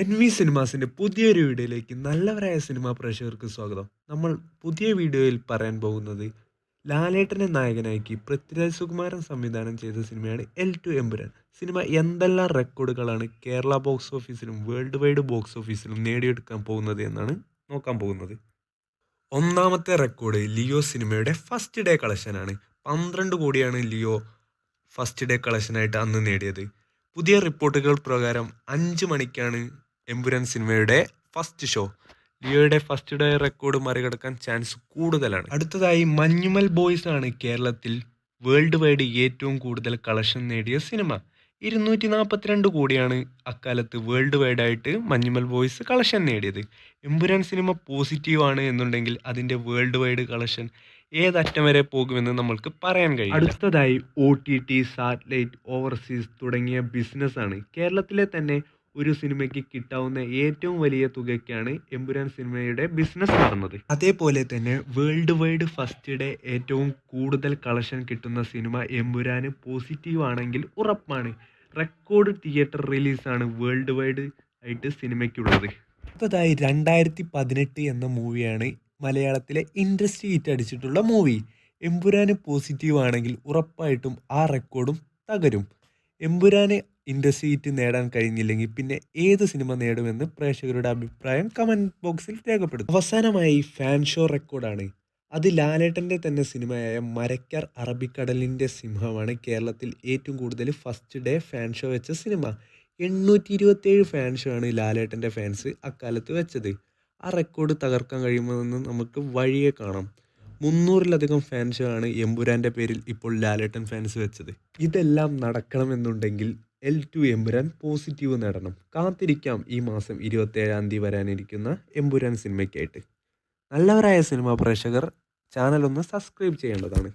N V സിനിമാസിന്റെ പുതിയൊരു വീഡിയോയിലേക്ക് നല്ലവരായ സിനിമാ പ്രേക്ഷകർക്ക് സ്വാഗതം. നമ്മൾ പുതിയ വീഡിയോയിൽ പറയാൻ പോകുന്നത് ലാലേട്ടനെ നായകനാക്കി പൃഥ്വിരാജ് സുകുമാരൻ സംവിധാനം ചെയ്ത സിനിമയാണ് എൽ ടു എമ്പുരാൻ സിനിമ എന്തെല്ലാം റെക്കോർഡുകളാണ് കേരള ബോക്സ് ഓഫീസിലും വേൾഡ് വൈഡ് ബോക്സ് ഓഫീസിലും നേടിയെടുക്കാൻ പോകുന്നത് എന്നാണ് നോക്കാൻ പോകുന്നത്. ഒന്നാമത്തെ റെക്കോർഡ് ലിയോ സിനിമയുടെ ഫസ്റ്റ് ഡേ കളക്ഷനാണ് പന്ത്രണ്ട് കോടിയാണ് ലിയോ ഫസ്റ്റ് ഡേ കളക്ഷനായിട്ട് അന്ന് നേടിയത്. പുതിയ റിപ്പോർട്ടുകൾ പ്രകാരം അഞ്ച് മണിക്കാണ് എമ്പുരാൻ സിനിമയുടെ ഫസ്റ്റ് ഷോ. ലിയോയുടെ ഫസ്റ്റ് ഡേ റെക്കോർഡ് മറികടക്കാൻ ചാൻസ് കൂടുതലാണ്. അടുത്തതായി മഞ്ഞുമൽ ബോയ്സ് ആണ് കേരളത്തിൽ വേൾഡ് വൈഡ് ഏറ്റവും കൂടുതൽ കളക്ഷൻ നേടിയ സിനിമ. ഇരുന്നൂറ്റി നാൽപ്പത്തിരണ്ട് കോടിയാണ് അക്കാലത്ത് വേൾഡ് വൈഡ് ആയിട്ട് മഞ്ഞുമൽ ബോയ്സ് കളക്ഷൻ നേടിയത്. എമ്പുരാൻ സിനിമ പോസിറ്റീവ് ആണ് എന്നുണ്ടെങ്കിൽ അതിന്റെ വേൾഡ് വൈഡ് കളക്ഷൻ ഏതറ്റം വരെ പോകുമെന്ന് നമ്മൾക്ക് പറയാൻ കഴിയും. അടുത്തതായി O T T satellite overseas തുടങ്ങിയ ബിസിനസ്സാണ് കേരളത്തിലെ തന്നെ ഒരു സിനിമയ്ക്ക് കിട്ടാവുന്ന ഏറ്റവും വലിയ തുകയ്ക്കാണ് എമ്പുരാൻ സിനിമയുടെ ബിസിനസ് നടന്നത്. അതേപോലെ തന്നെ വേൾഡ് വൈഡ് ഫസ്റ്റ് ഡേ ഏറ്റവും കൂടുതൽ കളക്ഷൻ കിട്ടുന്ന സിനിമ എമ്പുരാന് പോസിറ്റീവ് ആണെങ്കിൽ ഉറപ്പാണ്. റെക്കോർഡ് തിയേറ്റർ റിലീസാണ് വേൾഡ് വൈഡ് ആയിട്ട് സിനിമയ്ക്കുള്ളത്. അടുത്തതായി രണ്ടായിരത്തി പതിനെട്ട് എന്ന മൂവിയാണ് മലയാളത്തിലെ ഇൻഡസ്ട്രി ഹിറ്റ് അടിച്ചിട്ടുള്ള മൂവി എമ്പുരാന് പോസിറ്റീവ് ആണെങ്കിൽ ഉറപ്പായിട്ടും ആ റെക്കോർഡും തകരും. എമ്പുരാന് ഇൻഡസ്ട്രി ഹിറ്റ് നേടാൻ കഴിഞ്ഞില്ലെങ്കിൽ പിന്നെ ഏത് സിനിമ നേടുമെന്ന് പ്രേക്ഷകരുടെ അഭിപ്രായം കമന്റ് ബോക്സിൽ രേഖപ്പെടുത്തും. അവസാനമായി ഫാൻ ഷോ റെക്കോർഡാണ് അത് ലാലേട്ടന്റെ തന്നെ സിനിമയായ മരക്കാർ അറബിക്കടലിന്റെ സിംഹമാണ് കേരളത്തിൽ ഏറ്റവും കൂടുതൽ ഫസ്റ്റ് ഡേ ഫാൻ ഷോ വെച്ച സിനിമ. എണ്ണൂറ്റി ഇരുപത്തേഴ് ഫാൻ ഷോ ആണ് ലാലേട്ടന്റെ ഫാൻസ് അക്കാലത്ത് വെച്ചത്. ആ റെക്കോർഡ് തകർക്കാൻ കഴിയുമെന്ന് നമുക്ക് വഴിയെ കാണാം. മുന്നൂറിലധികം ഫാൻ ഷോ ആണ് എമ്പുരാന്റെ പേരിൽ ഇപ്പോൾ ലാലേട്ടൻ ഫാൻസ് വെച്ചത്. ഇതെല്ലാം നടക്കണമെന്നുണ്ടെങ്കിൽ എൽ ടു എമ്പുരാൻ പോസിറ്റീവ് നേടണം. കാത്തിരിക്കാം ഈ മാസം ഇരുപത്തേഴാം തീയതി വരാനിരിക്കുന്ന എമ്പുരാൻ സിനിമയ്ക്കായിട്ട് നല്ലവരായ സിനിമാ പ്രേക്ഷകർ ചാനൽ ഒന്ന് സബ്സ്ക്രൈബ് ചെയ്യേണ്ടതാണ്.